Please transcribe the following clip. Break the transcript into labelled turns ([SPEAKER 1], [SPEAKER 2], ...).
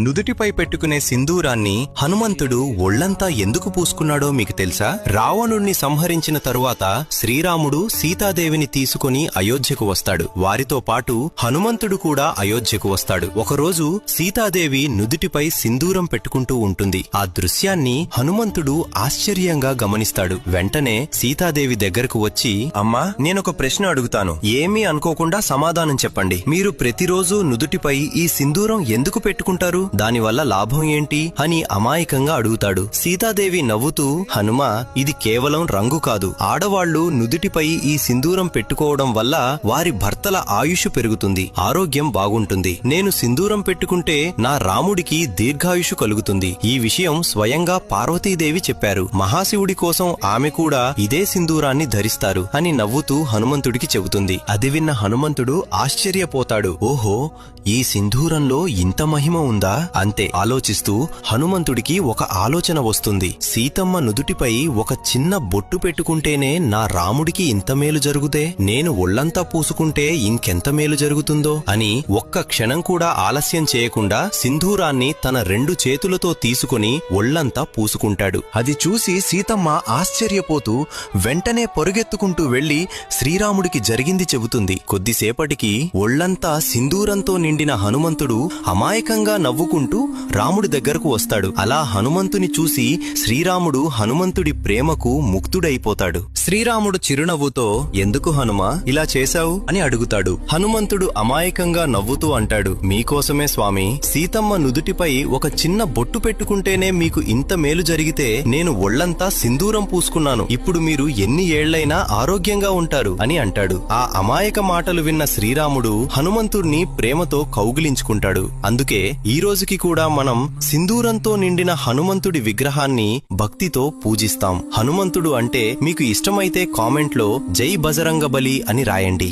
[SPEAKER 1] నుదుటిపై పెట్టుకునే సింధూరాన్ని హనుమంతుడు ఒళ్ళంతా ఎందుకు పూసుకున్నాడో మీకు తెలుసా? రావణుణ్ణి సంహరించిన తరువాత శ్రీరాముడు సీతాదేవిని తీసుకుని అయోధ్యకు వస్తాడు. వారితో పాటు హనుమంతుడు కూడా అయోధ్యకు వస్తాడు. ఒకరోజు సీతాదేవి నుదుటిపై సింధూరం పెట్టుకుంటూ ఉంటుంది. ఆ దృశ్యాన్ని హనుమంతుడు ఆశ్చర్యంగా గమనిస్తాడు. వెంటనే సీతాదేవి దగ్గరకు వచ్చి అమ్మా నేనొక ప్రశ్న అడుగుతాను. ఏమీ అనుకోకుండా సమాధానం చెప్పండి. మీరు ప్రతిరోజు నుదుటిపై ఈ సింధూరం ఎందుకు పెట్టుకుంటారు? దానివల్ల లాభం ఏంటి అని అమాయకంగా అడుగుతాడు. సీతాదేవి నవ్వుతూ హనుమ ఇది కేవలం రంగు కాదు. ఆడవాళ్ళు నుదుటిపై ఈ సింధూరం పెట్టుకోవడం వల్ల వారి భర్తల ఆయుష్ పెరుగుతుంది. ఆరోగ్యం బాగుంటుంది. నేను సింధూరం పెట్టుకుంటే నా రాముడికి దీర్ఘాయుషు కలుగుతుంది. ఈ విషయం స్వయంగా పార్వతీదేవి చెప్పారు. మహాశివుడి కోసం ఆమె కూడా ఇదే సింధూరాన్ని ధరిస్తారు అని నవ్వుతూ హనుమంతుడికి చెబుతుంది. అది విన్న హనుమంతుడు ఆశ్చర్యపోతాడు. ఓహో ఈ సింధూరంలో ఇంత మహిమ ఉందా? అంతే ఆలోచిస్తూ హనుమంతుడికి ఒక ఆలోచన వస్తుంది. సీతమ్మ నుదుటిపై ఒక చిన్న బొట్టు పెట్టుకుంటేనే నా రాముడికి ఇంత మేలు జరుగుతే? నేను ఒళ్ళంతా పూసుకుంటే ఇంకెంత మేలు జరుగుతుందో? అని ఒక్క క్షణం కూడా ఆలస్యం చేయకుండా సింధూరాన్ని తన రెండు చేతులతో తీసుకుని ఒళ్ళంతా పూసుకుంటాడు. అది చూసి సీతమ్మ ఆశ్చర్యపోతూ వెంటనే పొరుగెత్తుకుంటూ వెళ్ళి శ్రీరాముడికి జరిగింది చెబుతుంది. కొద్దిసేపటికి ఒళ్ళంతా సింధూరంతో నిండిన హనుమంతుడు అమాయకంగా నవ్వు నవ్వుకుంటూ రాముడి దగ్గరకు వస్తాడు. అలా హనుమంతుని చూసి శ్రీరాముడు హనుమంతుడి ప్రేమకు ముక్తుడైపోతాడు. శ్రీరాముడు చిరునవ్వుతో ఎందుకు హనుమ ఇలా చేశావు? అని అడుగుతాడు. హనుమంతుడు అమాయకంగా నవ్వుతూ అంటాడు మీకోసమే స్వామి సీతమ్మ నుదుటిపై ఒక చిన్న బొట్టు పెట్టుకుంటేనే మీకు ఇంత మేలు జరిగితే నేను ఒళ్ళంతా సింధూరం పూసుకున్నాను. ఇప్పుడు మీరు ఎన్ని ఏళ్ళైనా ఆరోగ్యంగా ఉంటారు అని అంటాడు. ఆ అమాయక మాటలు విన్న శ్రీరాముడు హనుమంతుడిని ప్రేమతో కౌగిలించుకుంటాడు. అందుకే ఈ రోజుకి కూడా మనం సింధూరంతో నిండిన హనుమంతుడి విగ్రహాన్ని భక్తితో పూజిస్తాం. హనుమంతుడు అంటే మీకు ఇష్టమైతే కామెంట్లో జై బజరంగబలి అని రాయండి.